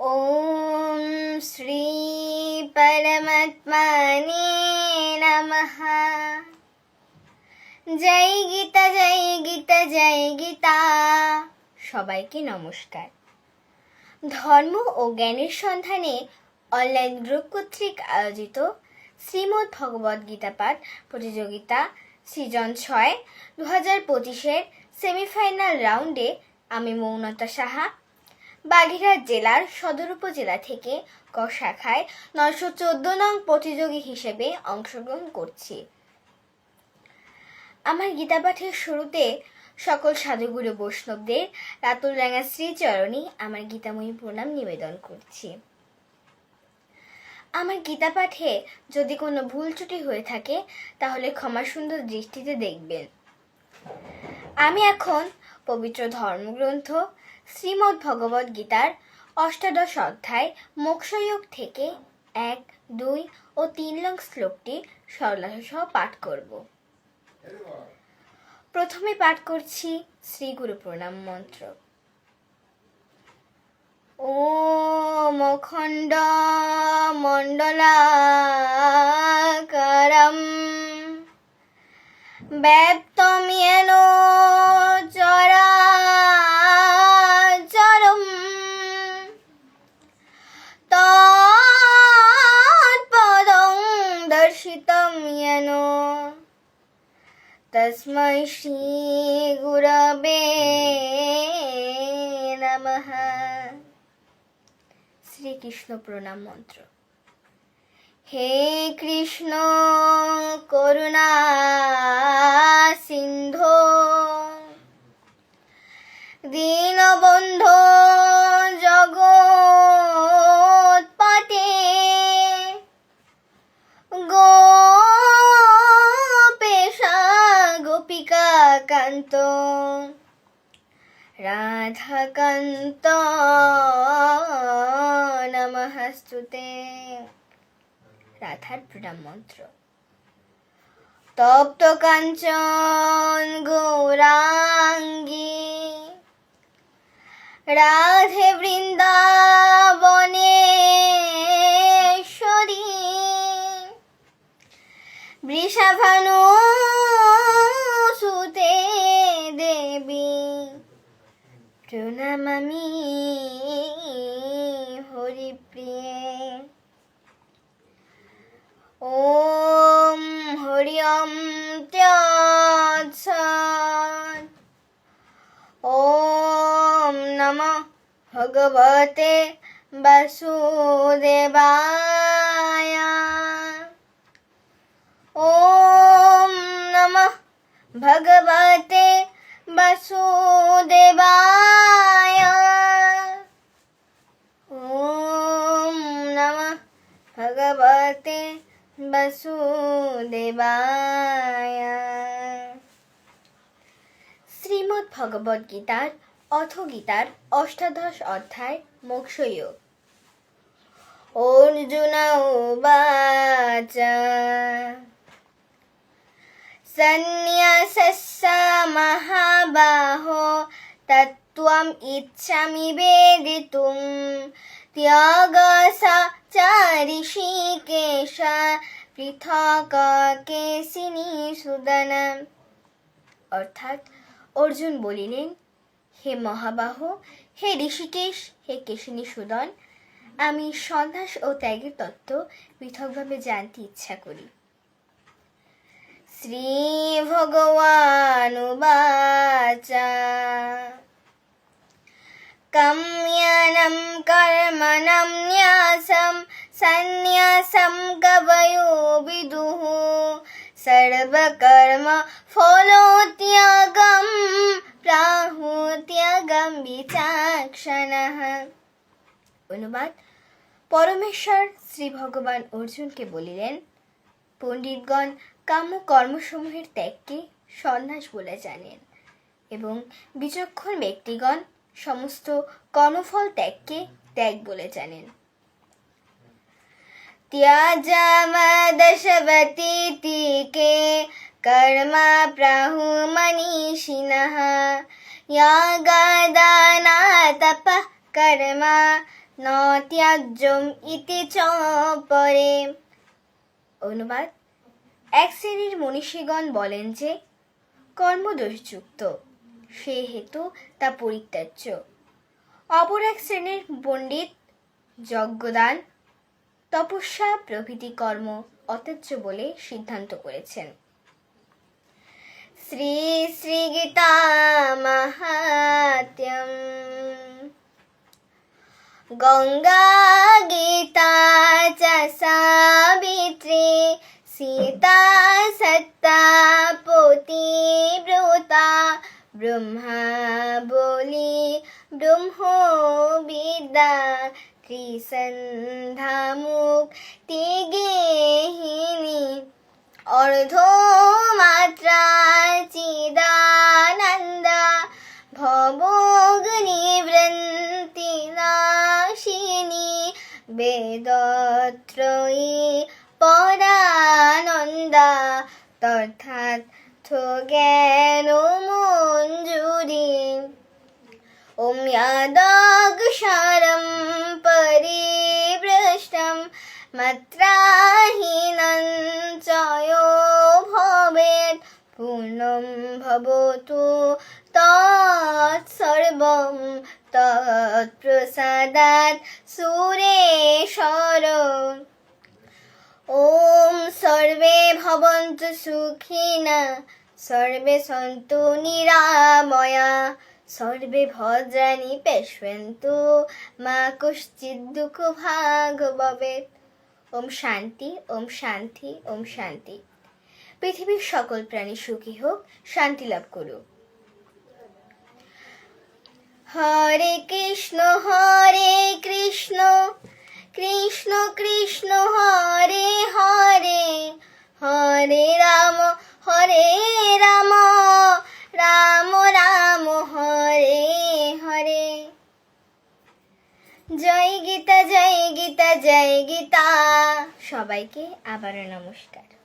ॐ श्री परमात्मने नमः জয় গীতা জয় গীতা জয় গীতা সবাইকে নমস্কার ধর্ম ও জ্ঞানের সন্ধানে অনলাইন গ্রুপ কর্তৃক আয়োজিত শ্রীমদ্ ভগবদ গীতা পাঠ প্রতিযোগিতা সিজন ছয় দু হাজার পঁচিশের সেমিফাইনাল রাউন্ডে আমি মৌনতা সাহা বাগেরহাট জেলার সদর উপজেলা থেকে ক শাখায় নয়শো চোদ্দ নং প্রতিযোগী হিসেবে অংশগ্রহণ করছি। আমার গীতা পাঠের শুরুতে সকল সাধুগুরু বৈষ্ণবদের রাতুল রাঙা শ্রীচরণী আমার গীতাময়ী প্রণাম নিবেদন করছি। আমার গীতা পাঠে যদি কোনো ভুল ত্রুটি হয়ে থাকে, তাহলে ক্ষমা সুন্দর দৃষ্টিতে দেখবেন। আমি এখন পবিত্র ধর্মগ্রন্থ শ্রীমদ্ ভগবদ গীতার অষ্টাদশ অধ্যায় মোক্ষয়োগ থেকে এক, দুই ও তিন লং শ্লোকটি সরলাসহ পাঠ করব। প্রথমে পাঠ করছি শ্রী গুরু প্রণাম মন্ত্র। ও মখণ্ড মণ্ডলাকারম। ব্যপ্তম তস্मै শ্রীগুরবে নমঃ শ্রীকৃষ্ণ প্রণাম মন্ত্র হে কৃষ্ণ করুণা সিন্ধু দীনবন্ধু জগৎপতে গোপেশা কান্ত রাধাকান্ত নমস্তুতে। রাধার প্রণাম মন্ত্র। তপ্ত কাঞ্চন গৌরাঙ্গী রাধে বৃন্দাবনেশ্বরী বৃষাভানু হলাম আমি হরিপ্রিয়ে ওম হরিয়ম ওম নম ভগবতে বাসুদেবায়। ওম নম ভগবতে वसुदेवाय ॐ नमः ভগবতে বসুদেবায় শ্রীমদ্ ভগবদ গীতার অথ গীতার অষ্টাদশ অধ্যায় মোক্ষয়োগ অর্জুন উবাচ সন্ন্যাসস্য মহাবাহো তত্ত্বम् ইচ্ছামি বেদিতুম ত্যাগস চ ঋষিকেশ পৃথক কেশিনী সুদন অর্থাৎ অর্জুন বলিলেন হে মহাবাহ হে ঋষিকেশ হে কেশিনী সুদন আমি সন্ন্যাস ও ত্যাগের তত্ত্ব পৃথকভাবে জানতে ইচ্ছা করি। শ্রী ভগবানুবাচ কম্যনম কর্মণম ন্যাসম সন্ন্যাসম কবয়ো বিদুহ সর্বকর্ম ফলোত্যাগম প্রাহুত্যাগম বিচাক্ষণ অনুবাদ পরমেশ্বর শ্রী ভগবান অর্জুনকে বলিলেন, পণ্ডিতগণ কাম্য কর্মসমূহের ত্যাগকে সন্ন্যাস বলে জানেন এবং বিচক্ষণ ব্যক্তিগণ সমস্ত কর্মফল ত্যাগকে ত্যাগ বলে জানেন त्याजामदशवतीतिके कर्म प्राहु मनीषिणः यागादाना तपः कर्म ন ত্যাজ্যম ইতি চ পরে অনুবাদ এক শ্রেণির মনীষীগণ বলেন যে, কর্মদোষযুক্ত, সে হেতু তা পরিত্যাজ্য। অপর এক শ্রেণির পণ্ডিত যজ্ঞদান, তপস্যা প্রভৃতি কর্ম অত্যাজ্য বলে সিদ্ধান্ত করেছেন। শ্রী শ্রী গীতা মাহাত্ম্যম। গঙ্গা গীতা সীতা সত্তা পতি ব্রতা ব্রহ্মা বলি ব্রহ্ম বিদ্যা ত্রিসন্ধ্যা মুক্তি গেহিনী অর্ধ মাত্রা চিদানন্দ ভবগ্নিবৃন্তি নাশিনী বেদত্রয়ী পরানন্দা তথাৎ জ্ঞান মঞ্জুরি ॐ यादक्षरं परिभ्रष्टं मत्राहीनं च यो भवेत् पूर्णं भवतु तत्सर्वं तत्प्रसादात् सुरेश्वर ওম সর্বে ভবন্ত সুখিনা, সর্বে সন্তু নিরাময়া, সর্বে ভদ্রাণী পেশন্তু মা কুশ্চিৎ দুঃখ ভাগ ভবেত ওম শান্তি ওম শান্তি ওম শান্তি। পৃথিবীর সকল প্রাণী সুখী হোক, শান্তি লাভ করুক। হরে কৃষ্ণ হরে কৃষ্ণ। কৃষ্ণ কৃষ্ণ হরে হরে হরে রাম হরে রাম রাম রাম, হরে হরে। জয় গীতা জয় গীতা জয় গীতা। সবাইকে আবারও নমস্কার।